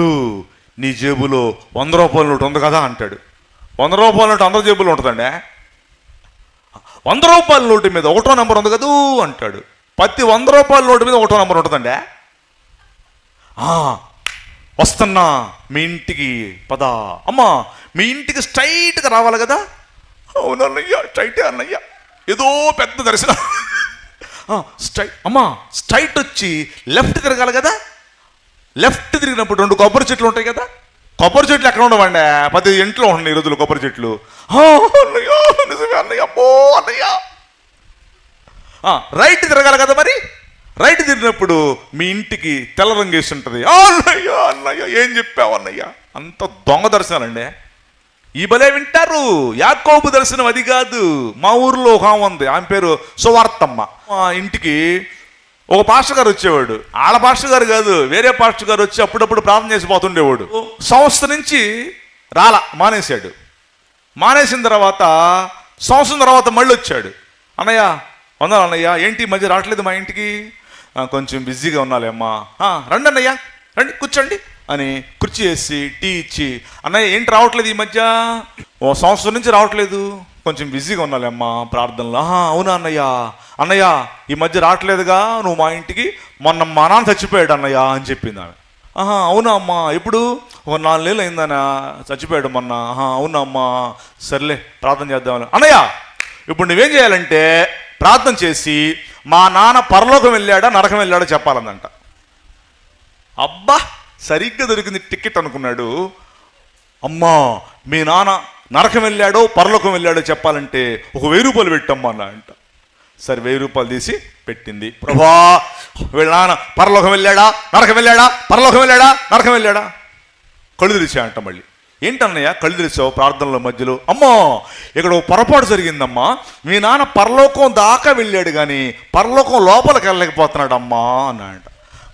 తమ్ముడు నీ జేబులో వంద రూపాయల నోటు ఉంది కదా అంటాడు. వంద రూపాయల నోటు అందరి జేబులో ఉంటుందండి? వంద రూపాయల నోటు మీద ఒకటో నెంబర్ ఉంది కదూ అంటాడు. ప్రతి వంద రూపాయల నోటు మీద ఒకటో నెంబర్ ఉంటుందండి? వస్తున్నా మీ ఇంటికి పద. అమ్మా మీ ఇంటికి స్ట్రైట్గా రావాలి కదా? అవునన్నయ్య స్ట్రైటే అన్నయ్య. ఏదో పెద్ద దర్శనం. స్ట్రైట్ అమ్మా స్ట్రైట్ వచ్చి లెఫ్ట్ తిరగాలి కదా? లెఫ్ట్ తిరిగినప్పుడు రెండు కొబ్బరి చెట్లు ఉంటాయి కదా? కొబ్బరి చెట్లు ఎక్కడ ఉండవండి? పది ఇంట్లో ఉన్నాయి ఈ రోజులు కొబ్బరి చెట్లు. అన్నయ్య నిజమే అన్నయ్య అబ్బో అన్నయ్య. రైట్ తిరగాలి కదా మరి? రైట్ తిరిగినప్పుడు మీ ఇంటికి తెల్ల రంగు వేసి ఉంటుంది. అన్నయ్య అన్నయ్య ఏం చెప్పావు అన్నయ్య? అంత దొంగ దర్శనాలండి ఈ భలే వింటారు. యాకోబు దర్శనం అది కాదు. మా ఊర్లో ఒక ఉంది. ఆమె పేరు సువార్తమ్మ. ఇంటికి ఒక పాస్టర్ గారు వచ్చేవాడు. ఆడ పాస్టర్ గారు కాదు వేరే పాస్టర్ గారు వచ్చి అప్పుడప్పుడు ప్రార్థన చేసిపోతుండేవాడు సంస్థ సంవత్సరం నుంచి రాల మానేశాడు. మానేసిన తర్వాత సంవత్సరం తర్వాత మళ్ళీ వచ్చాడు. అన్నయ్య వందలు అన్నయ్య ఏంటి ఈ మధ్య రావట్లేదు మా ఇంటికి? కొంచెం బిజీగా ఉన్నాలేమ్మా రండి అన్నయ్య రండి కూర్చోండి. అని కుర్చీ వేసి టీ ఇచ్చి అన్నయ్య ఏంటి రావట్లేదు ఈ మధ్య? ఓ సంవత్సరం నుంచి రావట్లేదు. కొంచెం బిజీగా ఉన్నాలేమ్మా ప్రార్థనలో. అవునా అన్నయ్య? అన్నయ్య ఈ మధ్య రావట్లేదుగా నువ్వు మా ఇంటికి మొన్న మా నాన్న చచ్చిపోయాడు అన్నయ్య అని చెప్పింది ఆమె. ఆహా అవునా అమ్మా ఎప్పుడు? ఒక నాలుగు నెలలు అయిందనా చచ్చిపోయాడు మొన్న. ఆహా అవునా అమ్మా సర్లే ప్రార్థన చేద్దామని. అన్నయ్య ఇప్పుడు నువ్వేం చేయాలంటే ప్రార్థన చేసి మా నాన్న పరలోకం వెళ్ళాడా నరకం వెళ్ళాడా చెప్పాలందంట. అబ్బా సరిగ్గా దొరికింది టికెట్ అనుకున్నాడు. అమ్మా మీ నాన్న నరకం వెళ్ళాడో పరలోకం వెళ్ళాడో చెప్పాలంటే ఒక వెయ్యి రూపాయలు పెట్టమ్మా అన్న అంట సరే వెయ్యి రూపాయలు తీసి పెట్టింది. ప్రభా వీళ్ళ నాన్న పరలోకం వెళ్ళాడా? నరకం వెళ్ళాడా? పరలోకం వెళ్ళాడా? నరకం వెళ్ళాడా? కళ్ళు తెరిచా అంట మళ్ళీ. ఏంటన్నయ్య కళ్ళు తెరిచావు ప్రార్థనల మధ్యలో? అమ్మో ఇక్కడ ఒక పొరపాటు జరిగిందమ్మా. మీ నాన్న పరలోకం దాకా వెళ్ళాడు కానీ పరలోకం లోపలికి వెళ్ళలేకపోతున్నాడమ్మా అన్నా అంట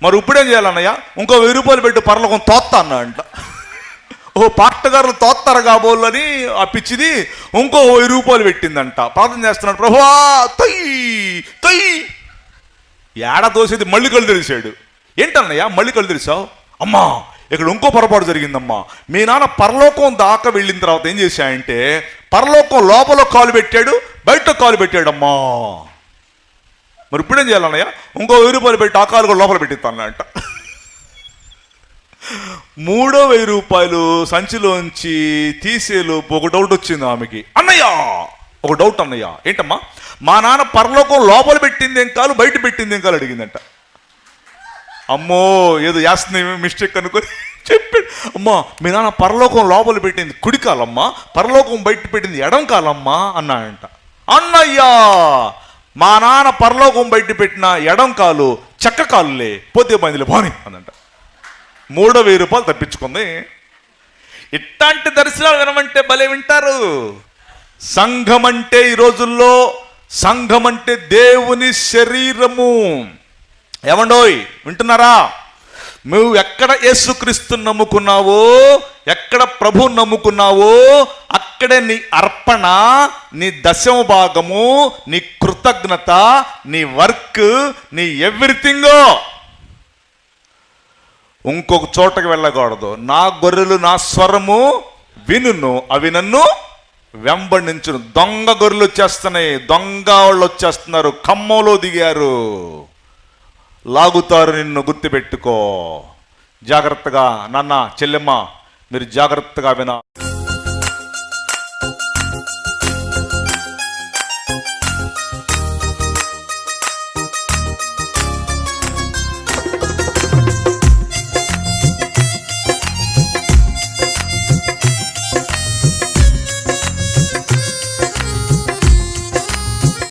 మరి ఇప్పుడేం చేయాలన్నయ్య? ఇంకో వెయ్యి రూపాయలు పెట్టి పరలోకం తోత్తా అన్నా అంట ఓ పాటగారులు తోత్తారు కాబోలని ఆ పిచ్చిది ఇంకో వెయ్యి రూపాయలు పెట్టిందంట. ప్రార్థన చేస్తున్నాడు ప్రభువా తొయ్యి తొయ్యి. ఏడ దోసేది మళ్ళీ కళ్ళు తెరిచాడు ఏంటన్నయ్యా మళ్ళీ కళ్ళు తెరిచావు అమ్మా ఇక్కడ ఇంకో పొరపాటు జరిగిందమ్మా. మీ నాన్న పరలోకం దాకా వెళ్ళిన తర్వాత ఏం చేశాయంటే పరలోకం లోపల కాలు పెట్టాడు బయట కాలు పెట్టాడమ్మా. మరి ఇప్పుడేం చేయాలన్నయ్యా? ఇంకో వెయ్యి రూపాయలు పెట్టి ఆ కాలు కూడా లోపల పెట్టిస్తానంట మూడో వెయ్యి రూపాయలు సంచిలోంచి తీసేలోపు ఒక డౌట్ వచ్చింది ఆమెకి. అన్నయ్య! ఒక డౌట్ అన్నయ్య. ఏంటమ్మా? మా నాన్న పరలోకం లోపల పెట్టింది ఏం కాలు బయట పెట్టింది ఏం కాలు అడిగిందంట. అమ్మో ఏదో యాస్ని మిస్టేక్ అనుకొని చెప్పాడు అమ్మా మీ నాన్న పరలోకం లోపల పెట్టింది కుడి కాలమ్మా పరలోకం బయట పెట్టింది ఎడం కాలమ్మా అన్నాడంట. అన్నయ్యా! మా నాన్న పరలోకం బయట పెట్టిన ఎడం కాలు చెక్క కాలులే పోతే బందిలే పోని అనంట మూడో వెయ్యి రూపాయలు తప్పించుకుంది. ఇట్లాంటి దర్శనాలు వినమంటే భలే వింటారు. సంఘం అంటే ఈ రోజుల్లో సంఘం అంటే దేవుని శరీరము. ఏమండోయ్ వింటున్నారా? నువ్వు ఎక్కడ యేసుక్రీస్తు నమ్ముకున్నావో ఎక్కడ ప్రభు నమ్ముకున్నావో అక్కడే నీ అర్పణ నీ దశమ భాగము నీ కృతజ్ఞత నీ వర్క్ నీ ఎవ్రీథింగో. ఇంకొక చోటకి వెళ్ళకూడదు. నా గొర్రెలు నా స్వరము వినును అవి నన్ను వెంబడించును. దొంగ గొర్రెలు వచ్చేస్తున్నాయి. దొంగ వాళ్ళు వచ్చేస్తున్నారు. ఖమ్మంలో దిగారు. లాగుతారు నిన్ను గుర్తుపెట్టుకో. జాగ్రత్తగా నాన్న చెల్లెమ్మ మీరు జాగ్రత్తగా వినా